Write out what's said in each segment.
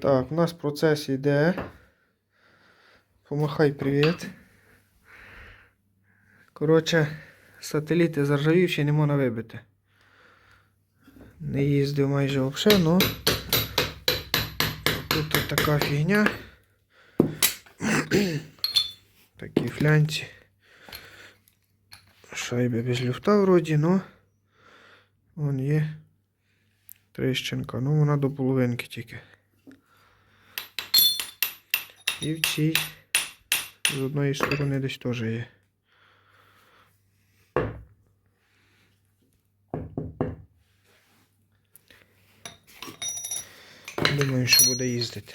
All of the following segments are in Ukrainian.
Так, у нас процес йде. Помахай привіт. Коротше, сателіти заржавівші не можна вибити. Не їздив майже взагалі, ну. Тут така фігня. Такі флянці. Шайби без люфта вроді, ну. Вон є. Трещинка. Ну вона до половинки тільки. І в цій з одної сторони десь теж є. Думаю, що буде їздити.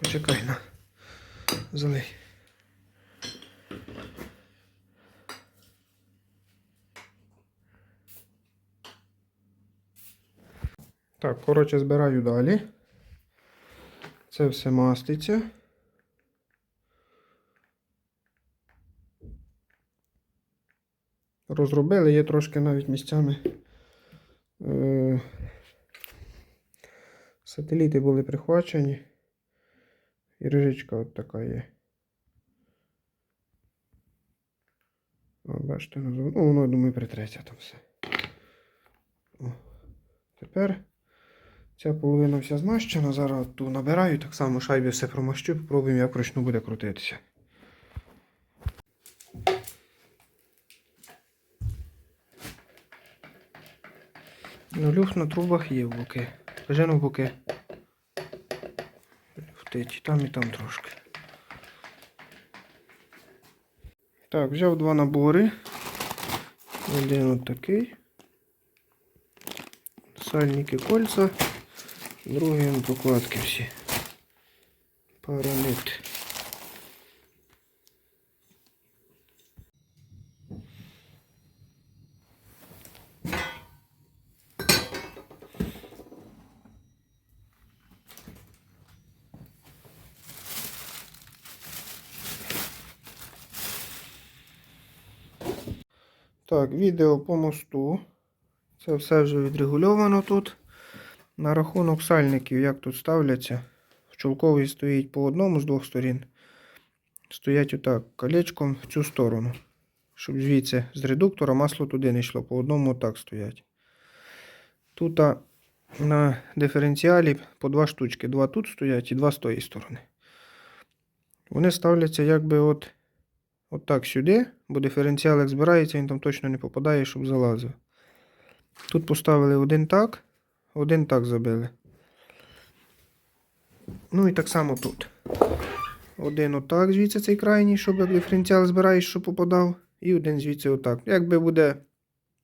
Почекай на. Залий. Так, коротше, збираю далі. Це все маститься. Розробили, є трошки навіть місцями. Е- сателіти були прихвачені. І рижечка от така є. О, бачите, ну, воно, думаю, притреться там все. О. Тепер ця половина вся змащена. Зараз ту набираю, так само шайбі все промащу, попробуємо, як вручну буде крутитися. Ну, люфт на трубах є в боки. Кажи в боки. Люфтить там, і там трошки. Так, взяв два набори. Один от такий. Сальники кольца. Другий он прокладки всі. Паранит. Так, відео по мосту. Це все вже відрегульовано тут. На рахунок сальників, як тут ставляться. В чулковий стоїть по одному з двох сторін. Стоять отак колечком в цю сторону. Щоб звідси з редуктора масло туди не йшло. По одному отак стоять. Тут на диференціалі по два штучки. Два тут стоять і два з тої сторони. Вони ставляться якби от, от так сюди, бо диференціал як збирається, він там точно не попадає, щоб залазив. Тут поставили один так, один так забили. Ну і так само тут. Один отак, звідси цей крайній, щоб як диференціал збираєш, щоб попадав. І один звідси отак. Якби буде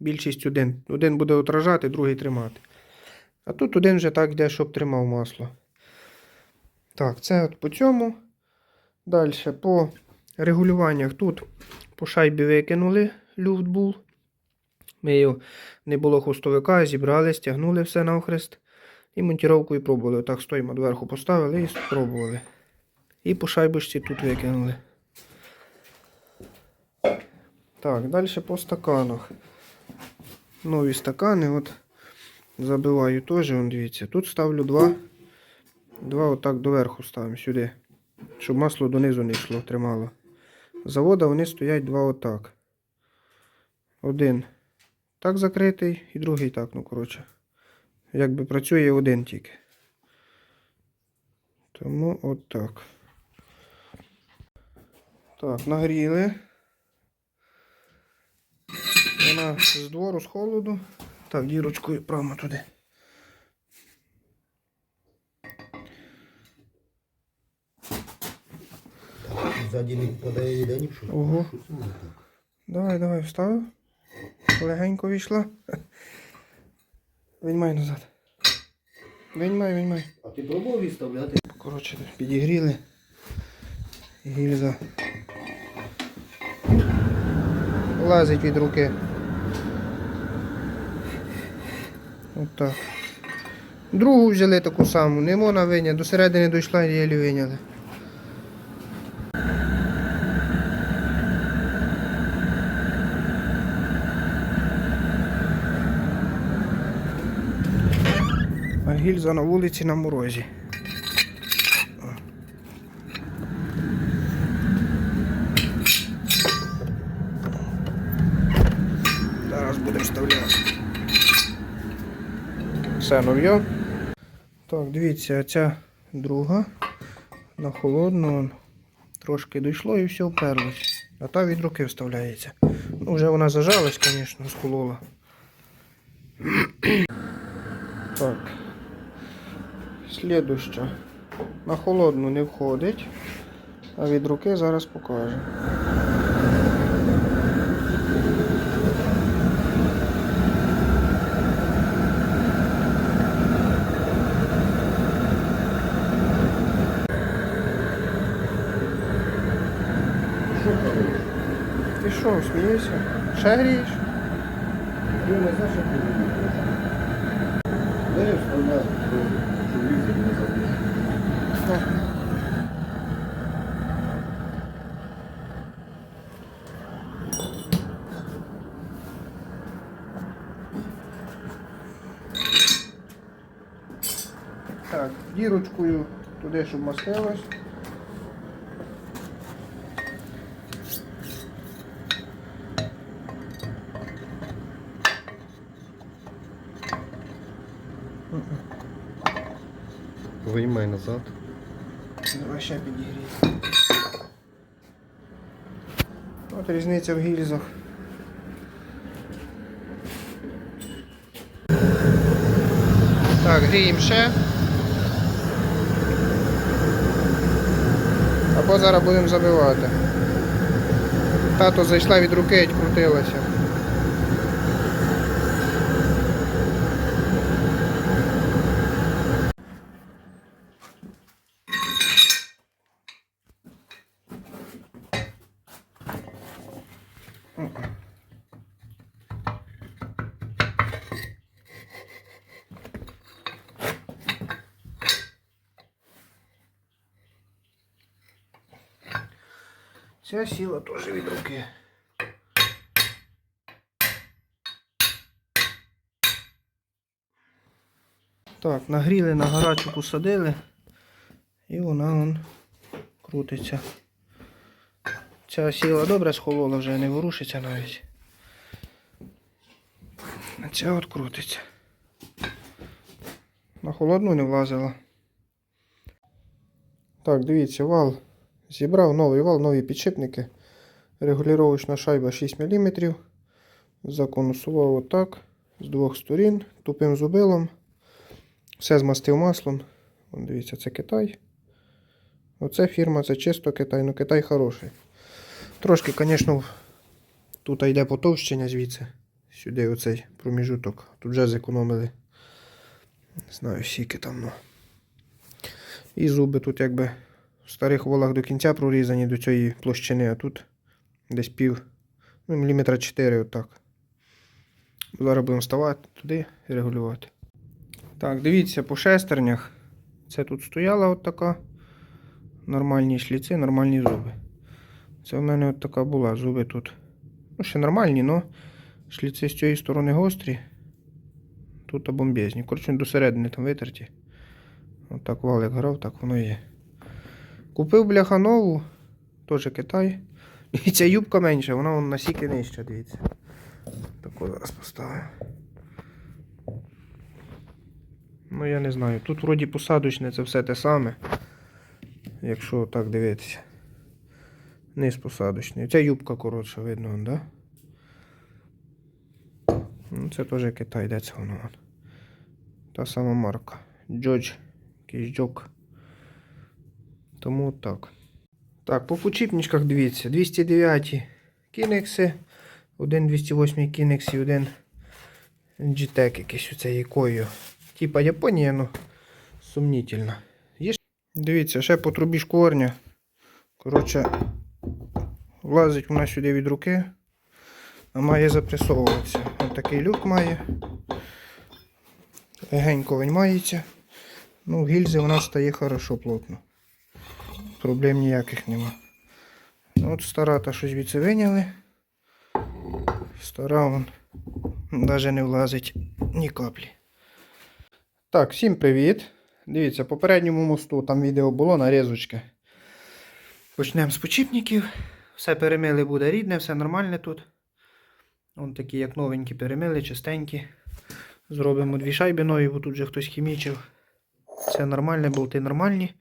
більшість один. Один буде отражати, другий тримати. А тут один вже так йде, щоб тримав масло. Так, це от по цьому. Далі по регулюваннях тут по шайбі викинули люфт був. Ми його не було хвостовика, зібрали, стягнули все навхрест. І монтіровкою пробували. Отак стоїмо доверху поставили і спробували. І по шайбочці тут викинули. Так, далі по стаканах. Нові стакани. От забиваю теж, вон дивіться. Тут ставлю два. Два отак доверху ставимо сюди. Щоб масло донизу не йшло, тримало. Завода вони стоять два отак. Один так закритий і другий так, ну коротше. Якби працює один тільки. Тому от так. Так, нагріли. Вона з двору, з холоду. Так, дірочкою прямо туди. Ззаді не попадає ніде ні що. Ого. Давай, давай, вставив. Легенько війшла. Виймай назад. Виймай, виймай. А ти пробував відставляти? Коротше, підігріли. Гільза. Лазить від руки. От так. Другу взяли таку саму, не можна виняти, до середини дійшла і єлі виняли. Гільза на вулиці на морозі. Зараз будемо вставляти. Все нов'є. Так, дивіться, ця друга на холодну трошки дійшло і все вперлось. А та від руки вставляється. Ну, вже вона зажалась, звісно, сколола. Так. Слідуща. На холодну не входить, а від руки зараз покажу. Що? Ти що, смієшся? Ще грієш? Не знаєш, як ти робиш? Де я вставляв, що чоловік не забув. Так, дірочкою туди, щоб мастилось. Виймай назад. Давай ще підігріємо. От різниця в гільзах. Так, гріємо ще. Або зараз будемо забивати. Тато зайшла від руки і крутилася. Ця сіла теж від руки. Так, нагріли на гарячу посадили. І вона вон крутиться. Ця сіла добре схолола, вже не ворушиться навіть. А ця от крутиться. На холодну не влазила. Так, дивіться, вал Зібрав новий вал, нові підшипники. Регулювачна шайба 6 мм. Законусував отак з двох сторін, тупим зубилом. Все змастив маслом. Вон, дивіться, це Китай. Оце фірма, це чисто Китай, ну Китай хороший. Трошки, звісно, тут йде потовщення звідси. Сюди оцей проміжуток. Тут вже зекономили. Не знаю, скільки там. Ну. І зуби тут якби в старих волах до кінця прорізані до цієї площини, а тут десь пів, ну, міліметра 4 отак. Зараз будемо вставати туди і регулювати. Так, дивіться, по шестернях. Це тут стояла от така. Нормальні шліци, нормальні зуби. Це в мене от така була. Зуби тут. Ну, ще нормальні, але шліци з цієї сторони гострі. Тут бомбезні. Коротше, до середини там витерті. Отак валик грав, так воно є. Купив бляха нову, теж Китай. І ця юбка менша, вона вон насіки нижча, дивіться. Таку зараз поставимо. Ну я не знаю. Тут вроді посадочне це все те саме. Якщо так дивитися. Низ посадочний. Ця юбка коротша, видно, вон, да? Ну, це теж Китай, де це воно? Та сама марка. Джодж. Якийсь джок. Тому так. Так, по почіпничках дивіться. 209 кінекси, один 208 кінекс і один GTEC якийсь оце якою. Типа Японія, ну сумнітельно. Є... Дивіться, ще по трубі шкорня. Коротше, влазить вона сюди від руки, а має запресовуватися. Ось такий люк має. Легенько виймається. Ну, в гільзі вона стає хорошо плотно. Проблем ніяких нема. Ну, От стара та щось звідси виняли. Стара вон навіть не влазить ні каплі. Так, всім привіт. Дивіться, по попередньому мосту там відео було нарізочки. Почнемо з почіпників. Все перемили буде рідне, все нормальне тут. Вон такі, як новенькі, перемили, чистенькі. Зробимо дві шайби нові, бо тут вже хтось хімічив. Все нормальне, болти нормальні.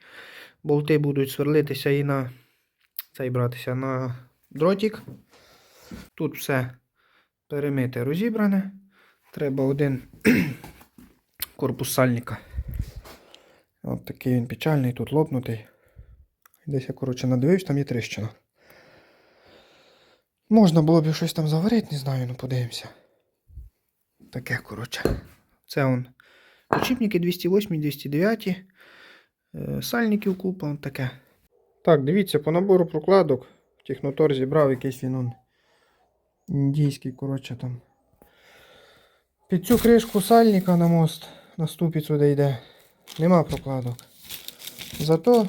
Болти будуть сверлитися і на цей братися на дротик. Тут все перемите, розібране. Треба один корпус сальника. От такий він печальний, тут лопнутий. Десь я, коротше, надивився, там є тріщина. Можна було б щось там заварити, не знаю, ну подивимося. Таке, коротше. Це он Почіпники 208, 209. Е, Сальників купа, таке. Так, дивіться, по набору прокладок. Технотор зібрав якийсь він он. Індійський, коротше там. Під цю кришку сальника на мост на ступицю де йде. Нема прокладок. Зато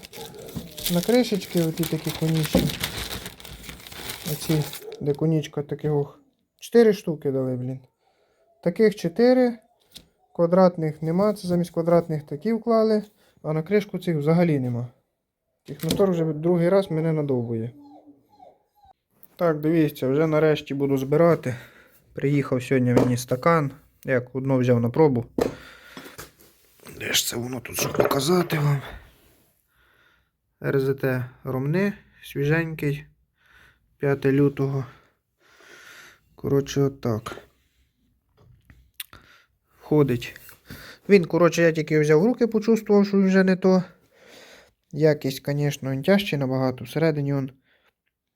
на кришечки оті такі конічні. Оці, де конічка таких. ох, Чотири штуки дали, блін. Таких чотири. Квадратних нема. Це замість квадратних такі вклали, а на кришку цих взагалі нема. Технотор вже другий раз мене надовбує. Так, дивіться, вже нарешті буду збирати. Приїхав сьогодні мені стакан. Як одно взяв на пробу. Де ж це воно тут, щоб показати вам? РЗТ Ромни, свіженький. 5 лютого. Коротше, отак. Входить. Він, коротше, я тільки взяв в руки, почувствував, що він вже не то. Якість, звісно, він тяжчий набагато. Всередині он.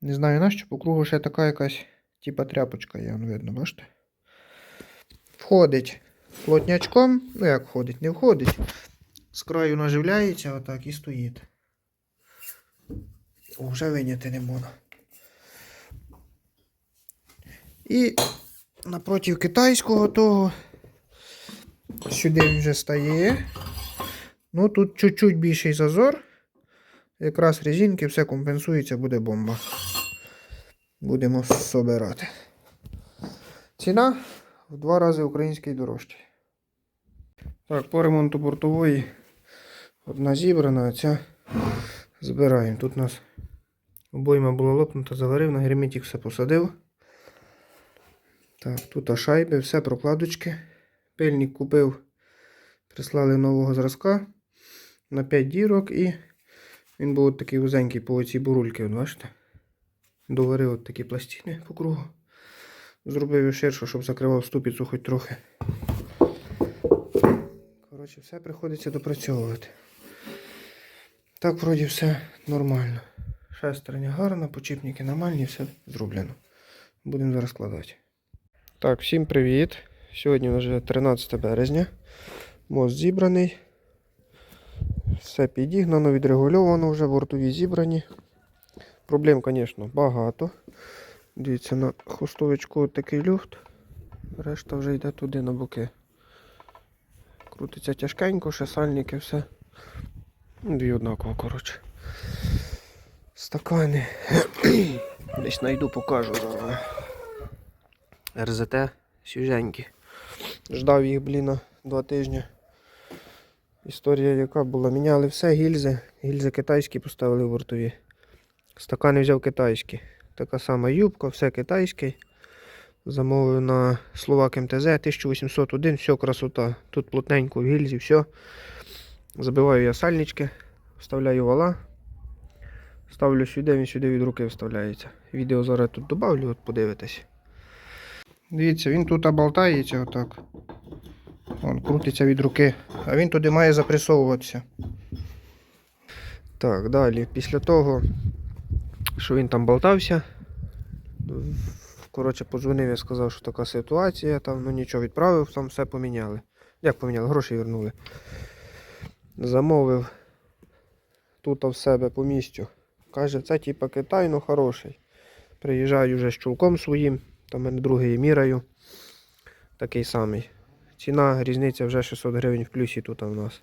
Не знаю нащо, по кругу ще така якась, типа тряпочка он видно, бачите? Входить плотнячком. Ну як входить? Не входить. З краю наживляється отак і стоїть. О, вже виняти не можна. І напроти китайського того. Сюди він вже стає. Ну тут чуть-чуть більший зазор. Якраз резинки все компенсується, буде бомба. Будемо собирати. Ціна в два рази український дорожчий. Так, по ремонту бортової одна зібрана, а ця збираємо. Тут у нас обойма була лопнута, заварив, на герметик все посадив. Так, тут шайби, все прокладочки. Пильник купив, прислали нового зразка на 5 дірок і він був такий вузенький по оцій бурульки, от бачите? Доварив такі пластини по кругу. Зробив його ширше, щоб закривав ступицю хоч трохи. Коротше, все приходиться допрацьовувати. Так, вроді все нормально. Шестерня гарна, почіпники нормальні, все зроблено. Будемо зараз складати. Так, всім привіт. Сьогодні вже 13 березня. Мост зібраний. Все підігнано, відрегульовано, вже бортові зібрані. Проблем, звісно, багато. Дивіться, на хустовичку такий люфт. Решта вже йде туди на боки. Крутиться тяжкенько, ще сальники, все. Ну, Дві однаково, коротше. Стакани. Десь знайду, покажу зараз. РЗТ свіженькі. Ждав їх, блін, два тижні. Історія яка була? Міняли все, гільзи. Гільзи китайські поставили в бортові. Стакани взяв китайські. Така сама юбка, все китайське. Замовив на Словак МТЗ 1801, все красота. Тут плотненько в гільзі, все. Забиваю я сальнички, вставляю вала. Ставлю сюди, він сюди від руки вставляється. Відео зараз тут добавлю, от подивитесь. Дивіться, він тут оболтається отак. Вон крутиться від руки, а він туди має запресовуватися. Так, далі. Після того, що він там болтався, коротше, подзвонив, я сказав, що така ситуація, там ну нічого відправив, там все поміняли. Як поміняли? Гроші вернули. Замовив тут в себе по місцю. Каже, це типа Китай, ну хороший. Приїжджаю вже з чулком своїм, там в мене другий міраю. Такий самий. Ціна, різниця вже 600 гривень в плюсі тут у нас.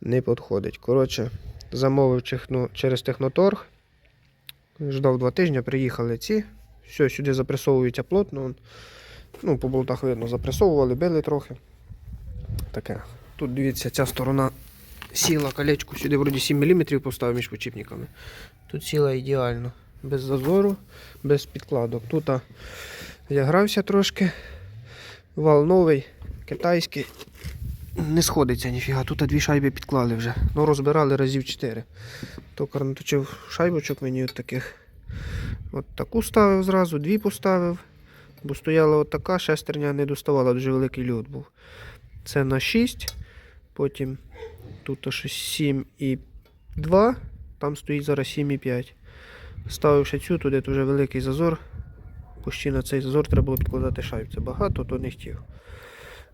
Не підходить. Коротше, замовив через Техноторг. Ждав два тижні, приїхали ці. Все, сюди запресовується плотно. Ну, по болтах видно, запресовували, били трохи. Таке. Тут дивіться, ця сторона сіла колечко, сюди вроді 7 мм поставив між почіпниками. Тут сіла ідеально. Без зазору, без підкладок. Тут я грався трошки. Вал новий, китайський. Не сходиться ніфіга. Тут дві шайби підклали вже. Ну розбирали разів 4. Токар наточив шайбочок мені от таких. От таку ставив зразу, дві поставив. Бо стояла от така, шестерня не доставала, дуже великий льот був. Це на 6. Потім тут аж 7 і 2. Там стоїть зараз 7 і 5. Ставив ще цю, туди вже великий зазор. Почти на цей зазор треба було підкладати шайб. Це багато, то не хотів.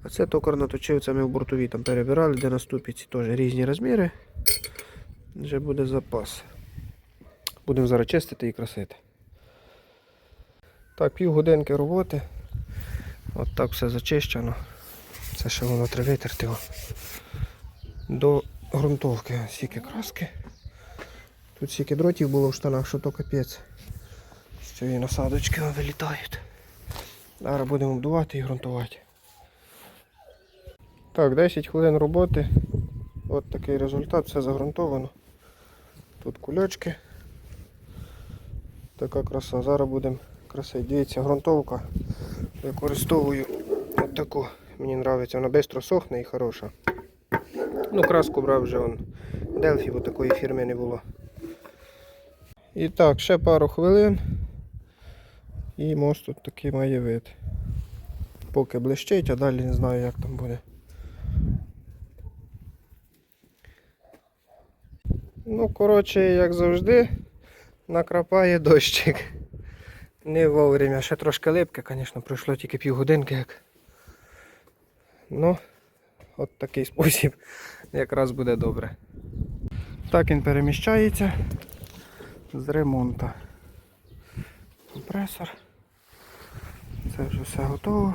А це токар наточив, це ми в бортові там перебирали, де на ступіці теж різні розміри. Вже буде запас. Будемо зараз чистити і красити. Так, півгодинки роботи. От так все зачищено. Це ще воно треба витерти. До ґрунтовки стільки краски. Тут стільки дротів було в штанах, що то капець. З цієї насадочки вилітають. Зараз будемо обдувати і ґрунтувати. Так, 10 хвилин роботи. От такий результат, все загрунтовано. Тут кульочки. Така краса. Зараз будемо красити. Дивіться, ґрунтовка. Використовую от таку. Мені подобається, вона швидко сохне і хороша. Ну, краску брав вже он Делфі, бо такої фірми не було. І так, ще пару хвилин. І мост тут такий має вид. Поки блищить, а далі не знаю як там буде. Ну, коротше, як завжди, накрапає дощик. Не вовремя, ще трошки липке, звісно, пройшло тільки півгодинки як. Ну, от такий спосіб якраз буде добре. Так він переміщається з ремонту. Компресор. Це вже все готово.